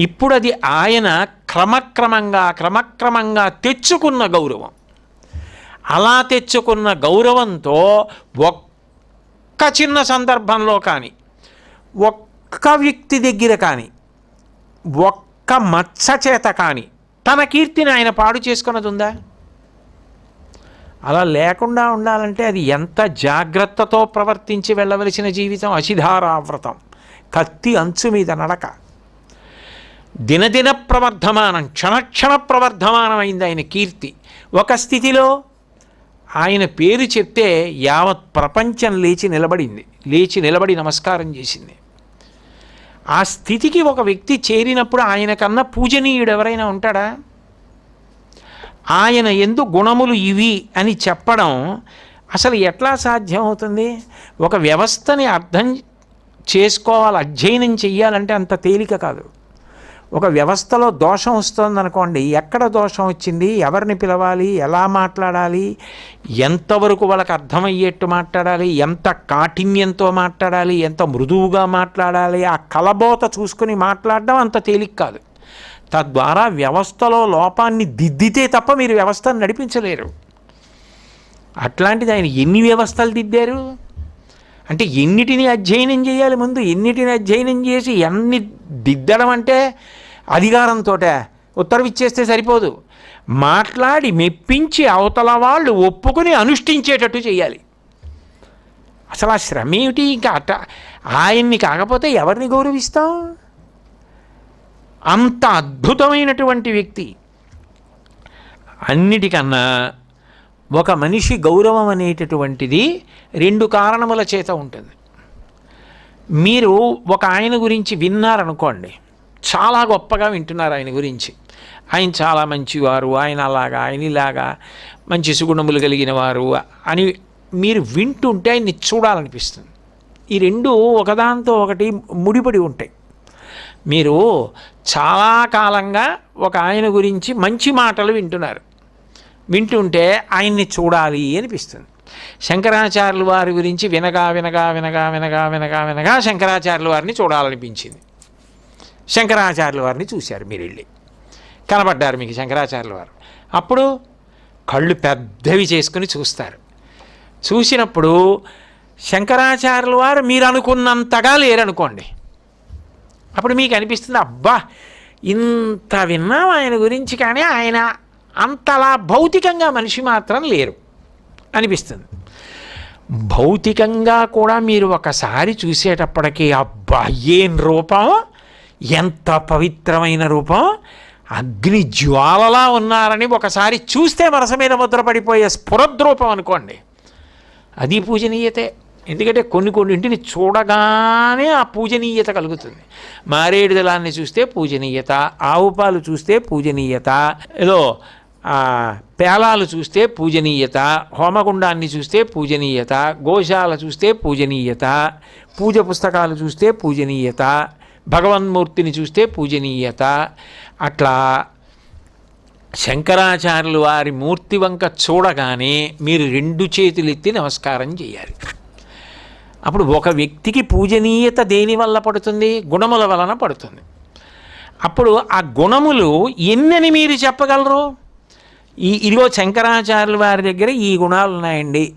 ఇప్పుడు అది ఆయన క్రమక్రమంగా క్రమక్రమంగా తెచ్చుకున్న గౌరవం. అలా తెచ్చుకున్న గౌరవంతో ఒక్క చిన్న సందర్భంలో కానీ ఒక్క వ్యక్తి దగ్గర కానీ ఒక్క మచ్చ చేత కానీ తన కీర్తిని ఆయన పాడు చేసుకున్నది ఉందా అలా లేకుండా ఉండాలంటే అది ఎంత జాగ్రత్తతో ప్రవర్తించి వెళ్ళవలసిన జీవితం? అశిధారావ్రతం కత్తి అంచు మీద నడక. దినదిన ప్రవర్ధమానం క్షణక్షణ ప్రవర్ధమానమైంది ఆయన కీర్తి. ఒక స్థితిలో ఆయన పేరు చెప్తే యావత్ ప్రపంచం లేచి నిలబడింది లేచి నిలబడి నమస్కారం చేసింది. ఆ స్థితికి ఒక వ్యక్తి చేరినప్పుడు ఆయన కన్నా పూజనీయుడు ఎవరైనా ఉంటాడా? ఆయన ఎందు గుణములు ఇవి అని చెప్పడం అసలు ఎట్లా సాధ్యం అవుతుంది ఒక వ్యవస్థని అర్థం చేసుకోవాలి అధ్యయనం చెయ్యాలంటే అంత తేలిక కాదు. ఒక వ్యవస్థలో దోషం వస్తుందనుకోండి ఎక్కడ దోషం వచ్చింది ఎవరిని పిలవాలి ఎలా మాట్లాడాలి ఎంతవరకు వాళ్ళకి అర్థమయ్యేట్టు మాట్లాడాలి ఎంత కాఠిన్యంతో మాట్లాడాలి ఎంత మృదువుగా మాట్లాడాలి ఆ కలబోత చూసుకుని మాట్లాడడం అంత తేలిక కాదు. తద్వారా వ్యవస్థలో లోపాన్ని దిద్దితే తప్ప మీరు వ్యవస్థను నడిపించలేరు. అట్లాంటిది ఆయన ఎన్ని వ్యవస్థలు దిద్దారు? అంటే ఎన్నిటిని అధ్యయనం చేయాలి ముందు? ఎన్నిటిని అధ్యయనం చేసి ఎన్ని దిద్దడం అంటే అధికారంతో ఉత్తర్వు ఇచ్చేస్తే సరిపోదు. మాట్లాడి మెప్పించి అవతల వాళ్ళు ఒప్పుకొని అనుష్ఠించేటట్టు చేయాలి. అసలు ఆ శ్రమ ఏమిటి? ఇంకా అట్ట ఆయన్ని కాకపోతే ఎవరిని గౌరవిస్తాం? అంత అద్భుతమైనటువంటి వ్యక్తి. అన్నిటికన్నా ఒక మనిషి గౌరవం అనేటటువంటిది రెండు కారణముల చేత ఉంటుంది. మీరు ఒక ఆయన గురించి విన్నారనుకోండి చాలా గొప్పగా వింటున్నారు ఆయన గురించి. ఆయన చాలా మంచివారు ఆయన అలాగా ఆయన ఇలాగా మంచి సుగుణములు కలిగిన వారు అని మీరు వింటుంటే ఆయన్ని చూడాలనిపిస్తుంది. ఈ రెండు ఒకదాంతో ఒకటి ముడిపడి ఉంటాయి. మీరు చాలా కాలంగా ఒక ఆయన గురించి మంచి మాటలు వింటున్నారు. వింటుంటే ఆయన్ని చూడాలి అనిపిస్తుంది. శంకరాచార్యుల వారి గురించి వినగా వినగా వినగా వినగా వినగా వినగా శంకరాచార్యుల వారిని చూడాలనిపించింది. శంకరాచార్యుల వారిని చూశారు మీరు వెళ్ళి కనబడ్డారు మీకు శంకరాచార్యుల వారు. అప్పుడు కళ్ళు పెద్దవి చేసుకుని చూస్తారు. చూసినప్పుడు శంకరాచార్యుల వారు మీరు అనుకున్నంతగా లేరనుకోండి. అప్పుడు మీకు అనిపిస్తుంది అబ్బా! ఇంత విన్నాం ఆయన గురించి కానీ ఆయన అంతలా భౌతికంగా మనిషి మాత్రం లేరు అనిపిస్తుంది. భౌతికంగా కూడా మీరు ఒకసారి చూసేటప్పటికీ అబ్బా ఏం రూపం? ఎంత పవిత్రమైన రూపం? అగ్ని జ్వాలలా ఉన్నారని ఒకసారి చూస్తే మనస మీద ముద్రపడిపోయే స్ఫురద్రూపం అనుకోండి. అది పూజనీయతే. ఎందుకంటే కొన్ని కొన్నింటిని చూడగానే ఆ పూజనీయత కలుగుతుంది. మారేడు దళాన్ని చూస్తే పూజనీయత ఆవు పాలు చూస్తే పూజనీయత ఏదో పేలాలు చూస్తే పూజనీయత హోమగుండాన్ని చూస్తే పూజనీయత గోశాల చూస్తే పూజనీయత పూజ పుస్తకాలు చూస్తే పూజనీయత భగవన్మూర్తిని చూస్తే పూజనీయత అట్లా శంకరాచార్యులు వారి మూర్తి వంక చూడగానే మీరు రెండు చేతులెత్తి నమస్కారం చేయాలి. అప్పుడు ఒక వ్యక్తికి పూజనీయత దేని వల్ల పడుతుంది? గుణముల వలన పడుతుంది. అప్పుడు ఆ గుణములు ఎన్నని మీరు చెప్పగలరు? ఈ ఇదిగో శంకరాచార్యుల వారి దగ్గర ఈ గుణాలు ఉన్నాయండి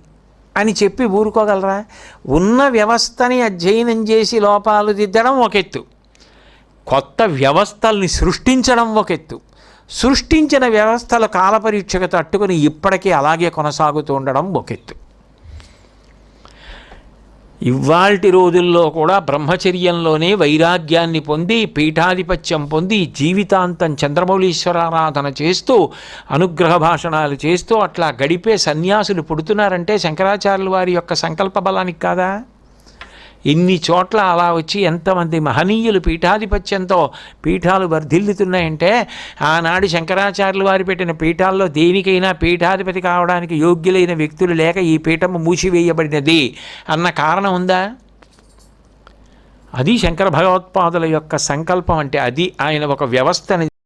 అని చెప్పి ఊరుకోగలరా? ఉన్న వ్యవస్థని అధ్యయనం చేసి లోపాలు దిద్దడం ఒక ఎత్తు. కొత్త వ్యవస్థల్ని సృష్టించడం ఒక ఎత్తు. సృష్టించిన వ్యవస్థల కాలపరీక్షకు తట్టుకుని ఇప్పటికీ అలాగే కొనసాగుతూ ఉండడం ఒక ఎత్తు. ఇవాల్టి రోజుల్లో కూడా బ్రహ్మచర్యంలోనే వైరాగ్యాన్ని పొంది పీఠాధిపత్యం పొంది జీవితాంతం చంద్రమౌళీశ్వరారాధన చేస్తూ అనుగ్రహ భాషణాలు చేస్తూ అట్లా గడిపే సన్యాసులు పుడుతున్నారంటే శంకరాచార్యుల వారి యొక్క సంకల్ప బలానికి కాదా? ఇన్ని చోట్ల అలా వచ్చి ఎంతమంది మహనీయులు పీఠాధిపత్యంతో పీఠాలు వర్ధిల్లుతున్నాయంటే ఆనాడు శంకరాచార్యులు వారి పెట్టిన పీఠాల్లో దేనికైనా పీఠాధిపతి కావడానికి యోగ్యులైన వ్యక్తులు లేక ఈ పీఠము మూసివేయబడినది అన్న కారణం ఉందా? అది శంకర భగవత్పాదుల యొక్క సంకల్పం అంటే అది ఆయన ఒక వ్యవస్థని